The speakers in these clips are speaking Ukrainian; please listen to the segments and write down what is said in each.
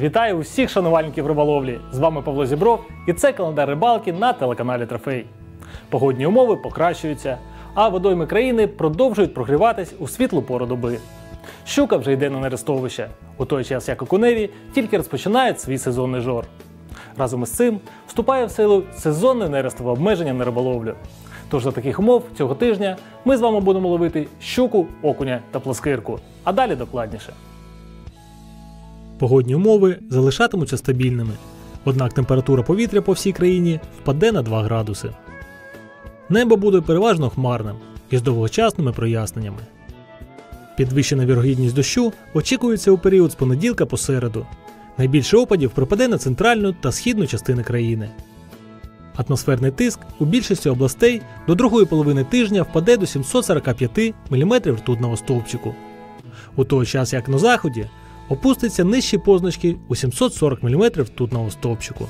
Вітаю усіх шанувальників риболовлі! З вами Павло Зібров і це календар рибалки на телеканалі Трофей. Погодні умови покращуються, а водойми країни продовжують прогріватись у світлу пору доби. Щука вже йде на нерестовище, у той час як окуневі тільки розпочинають свій сезонний жор. Разом із цим вступає в силу сезонне нерестове обмеження на риболовлю. Тож за таких умов цього тижня ми з вами будемо ловити щуку, окуня та плоскирку. А далі докладніше. Погодні умови залишатимуться стабільними, однак температура повітря по всій країні впаде на 2 градуси. Небо буде переважно хмарним із довгочасними проясненнями. Підвищена вірогідність дощу очікується у період з понеділка по середу. Найбільше опадів припаде на центральну та східну частини країни. Атмосферний тиск у більшості областей до другої половини тижня впаде до 745 мм ртутного стовпчику. У той час як на заході опуститься нижчі позначки у 740 мм ртутного стовпчику.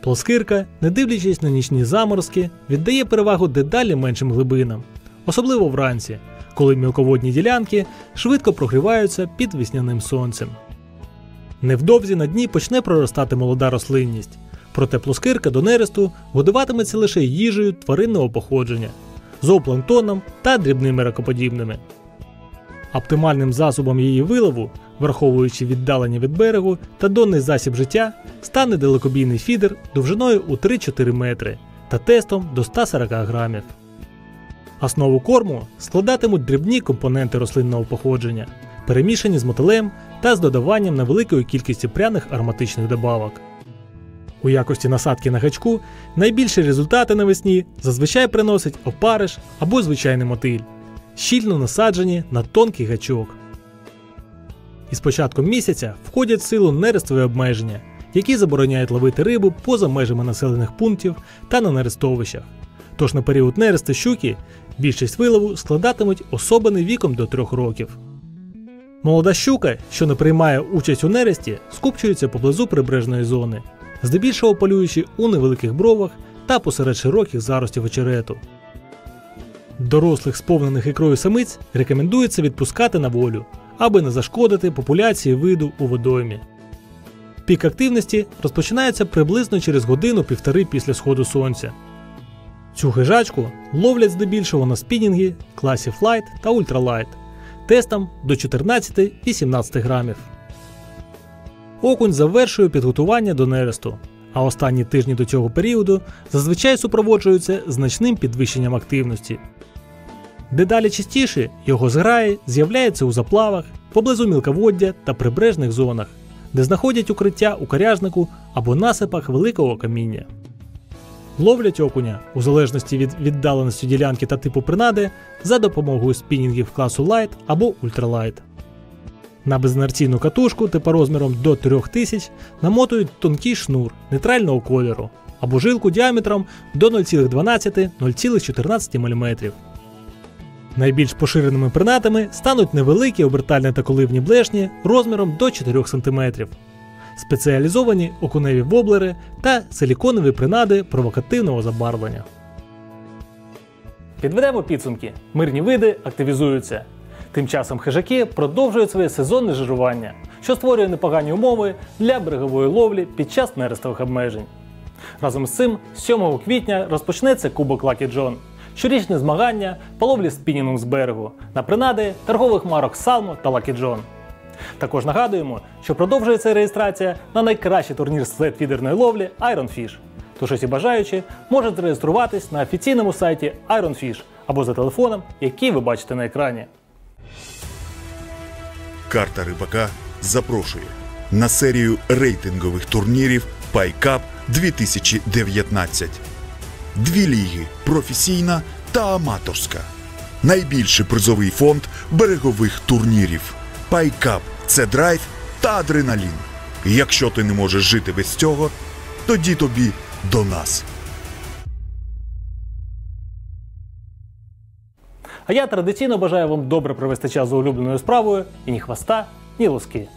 Плоскирка, не дивлячись на нічні заморозки, віддає перевагу дедалі меншим глибинам, особливо вранці, коли мілководні ділянки швидко прогріваються під весняним сонцем. Невдовзі на дні почне проростати молода рослинність, проте плоскирка до нересту годуватиметься лише їжею тваринного походження, зоопланктоном та дрібними ракоподібними. Оптимальним засобом її вилову, враховуючи віддалення від берегу та донний засіб життя, стане далекобійний фідер довжиною у 3-4 метри та тестом до 140 грамів. Основу корму складатимуть дрібні компоненти рослинного походження, перемішані з мотилем та з додаванням невеликої кількості пряних ароматичних добавок. У якості насадки на гачку найбільші результати навесні зазвичай приносить опариш або звичайний мотиль, щільно насаджені на тонкий гачок. Із початком місяця входять в силу нерестові обмеження, які забороняють ловити рибу поза межами населених пунктів та на нерестовищах. Тож на період нересту щуки більшість вилову складатимуть особини віком до 3 років. Молода щука, що не приймає участь у нересті, скупчується поблизу прибережної зони, здебільшого полюючи у невеликих бровах та посеред широких заростів очерету. Дорослих сповнених ікрою самиць рекомендується відпускати на волю, аби не зашкодити популяції виду у водоймі. Пік активності розпочинається приблизно через годину-півтори після сходу сонця. Цю хижачку ловлять здебільшого на спінінги класі Flight та Ultralight тестом до 14-18 грамів. Окунь завершує підготування до нересту, а останні тижні до цього періоду зазвичай супроводжуються значним підвищенням активності. Дедалі частіше його зграї з'являються у заплавах, поблизу мілководдя та прибережних зонах, де знаходять укриття у коряжнику або насипах великого каміння. Ловлять окуня у залежності від віддаленості ділянки та типу принади за допомогою спінінгів класу Light або Ultralight. На безінерційну катушку типу розміром до 3000 намотують тонкий шнур нейтрального кольору або жилку діаметром до 0,12-0,14 мм. Найбільш поширеними принадами стануть невеликі обертальні та коливні блешні розміром до 4 см, спеціалізовані окуневі воблери та силіконові принади провокативного забарвлення. Підведемо підсумки. Мирні види активізуються. Тим часом хижаки продовжують своє сезонне жирування, що створює непогані умови для берегової ловлі під час нерестових обмежень. Разом з цим, 7 квітня розпочнеться Кубок Лакі Джон, щорічне змагання по ловлі спінінгом з берегу на принади торгових марок Салмо та Лакі Джон. Також нагадуємо, що продовжується реєстрація на найкращий турнір з фідерної ловлі Iron Fish. Тож усі бажаючі можуть зареєструватись на офіційному сайті Iron Fish або за телефоном, який ви бачите на екрані. Карта рибака запрошує на серію рейтингових турнірів PyCup 2019. Дві ліги професійна та аматорська. Найбільший призовий фонд берегових турнірів. PyCup – це драйв та адреналін. Якщо ти не можеш жити без цього, тоді тобі до нас. А я традиційно бажаю вам добре провести час за улюбленою справою і ні хвоста, ні лоски.